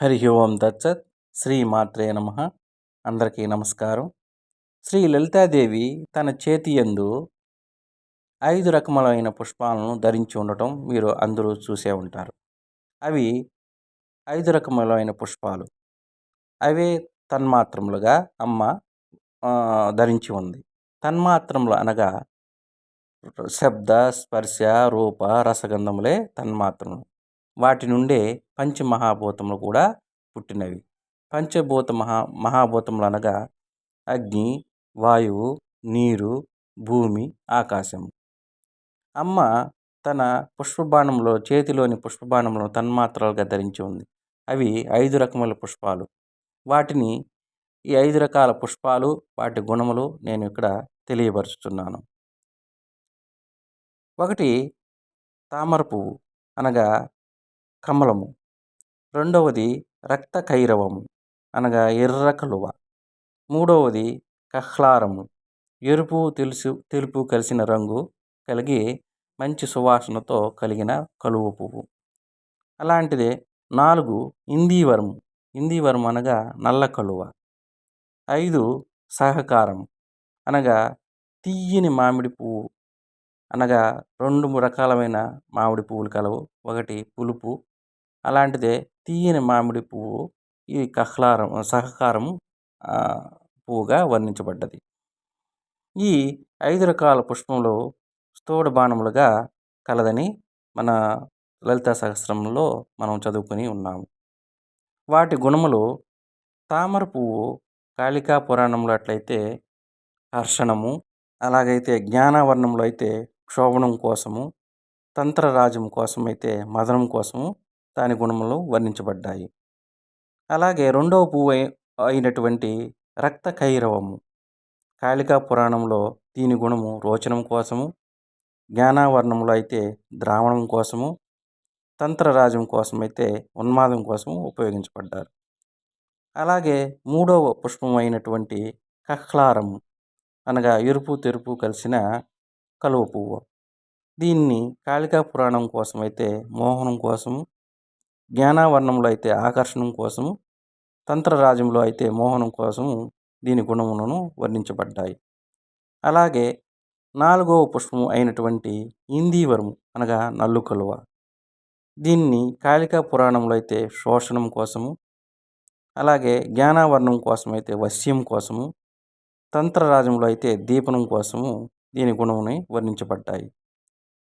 హరి ఓం దత్సత్. శ్రీ మాత్రే నమ. అందరికీ నమస్కారం. శ్రీ లలితాదేవి తన చేతి యందు ఐదు రకములైన పుష్పాలను ధరించి ఉండటం మీరు అందరూ చూసే ఉంటారు. అవి ఐదు రకములైన పుష్పాలు. అవే తన్మాత్రములుగా అమ్మ ధరించి ఉంది. తన్మాత్రములు అనగా శబ్ద స్పర్శ రూప రసగంధములే తన్మాత్రములు. వాటి నుండే పంచమహాభూతములు కూడా పుట్టినవి. పంచభూత మహా మహాభూతములు అనగా అగ్ని వాయువు నీరు భూమి ఆకాశం. అమ్మ తన పుష్పబాణంలో చేతిలోని పుష్పబాణంలో తన్మాత్రలుగా ధరించి ఉంది. అవి ఐదు రకముల పుష్పాలు. వాటిని ఈ ఐదు రకాల పుష్పాలు వాటి గుణములు నేను ఇక్కడ తెలియపరుచుతున్నాను ఒకటి తామర పువ్వు అనగా కమలము. రెండవది రక్త కైరవము అనగా ఎర్ర కలువ. మూడవది కహ్లారము ఎరుపు తెలుసు తెలుపు కలిసిన రంగు కలిగి మంచి సువాసనతో కలిగిన కలువ పువ్వు. అలాంటిదే నాలుగు ఇందీవరం ఇందీవరం అనగా నల్ల కలువ. ఐదు సహకారం అనగా తీయని మామిడి పువ్వు అనగా రెండు రకాలమైన మామిడి పువ్వులు కలవు. ఒకటి పులుపు అలాంటిదే తీయని మామిడి పువ్వు ఈ కహ్లారం సహకారం పువ్వుగా వర్ణించబడ్డది. ఈ ఐదు రకాల పుష్పంలో స్థూడ బాణములుగా కలదని మన లలిత సహస్రంలో మనం చదువుకొని ఉన్నాము. వాటి గుణములు తామర పువ్వు కాళికా పురాణంలో అట్లయితే హర్షణము అలాగైతే జ్ఞానవర్ణంలో అయితే క్షోభణం కోసము తంత్రరాజం కోసమైతే మదనం కోసము దాని గుణములు వర్ణించబడ్డాయి. అలాగే రెండవ పువ్వు అయినటువంటి రక్త కైరవము. కాళికా పురాణంలో దీని గుణము రోచనం కోసము జ్ఞానావర్ణంలో అయితే ద్రావణం కోసము తంత్రరాజం కోసమైతే ఉన్మాదం కోసము ఉపయోగించబడ్డారు. అలాగే మూడవ పుష్పం అయినటువంటి కహ్లారము అనగా ఎరుపు తెరుపు కలిసిన కలువ పువ్వు. దీన్ని కాళికా పురాణం కోసమైతే మోహనం కోసము జ్ఞానావర్ణంలో అయితే ఆకర్షణం కోసము తంత్రరాజ్యంలో అయితే మోహనం కోసము దీని గుణములను వర్ణించబడ్డాయి. అలాగే నాలుగవ పుష్పము అయినటువంటి ఇందీవరము అనగా నల్లు కలువ. దీన్ని కాళికా పురాణంలో అయితే శోషణం కోసము అలాగే జ్ఞానావర్ణం కోసం అయితే వశ్యం కోసము తంత్రరాజ్యంలో అయితే దీపనం కోసము దీని గుణముని వర్ణించబడ్డాయి.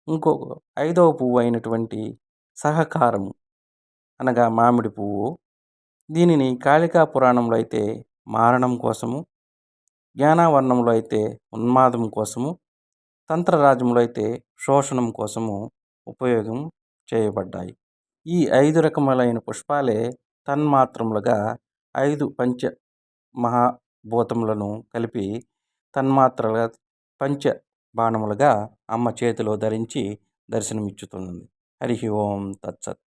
ఇంకొక ఐదవ పువ్వు అయినటువంటి సహకారము అనగా మామిడి పువ్వు. దీనిని కాళికా పురాణంలో అయితే మారణం కోసము జ్ఞానావర్ణంలో అయితే ఉన్మాదం కోసము తంత్రరాజ్యంలో అయితే శోషణం కోసము ఉపయోగం చేయబడ్డాయి. ఈ ఐదు రకములైన పుష్పాలే తన్మాత్రములుగా ఐదు పంచ మహాభూతములను కలిపి తన్మాత్రలుగా పంచ బాణములుగా అమ్మ చేతిలో ధరించి దర్శనమిచ్చుతుంది హరి ఓం తత్సత్.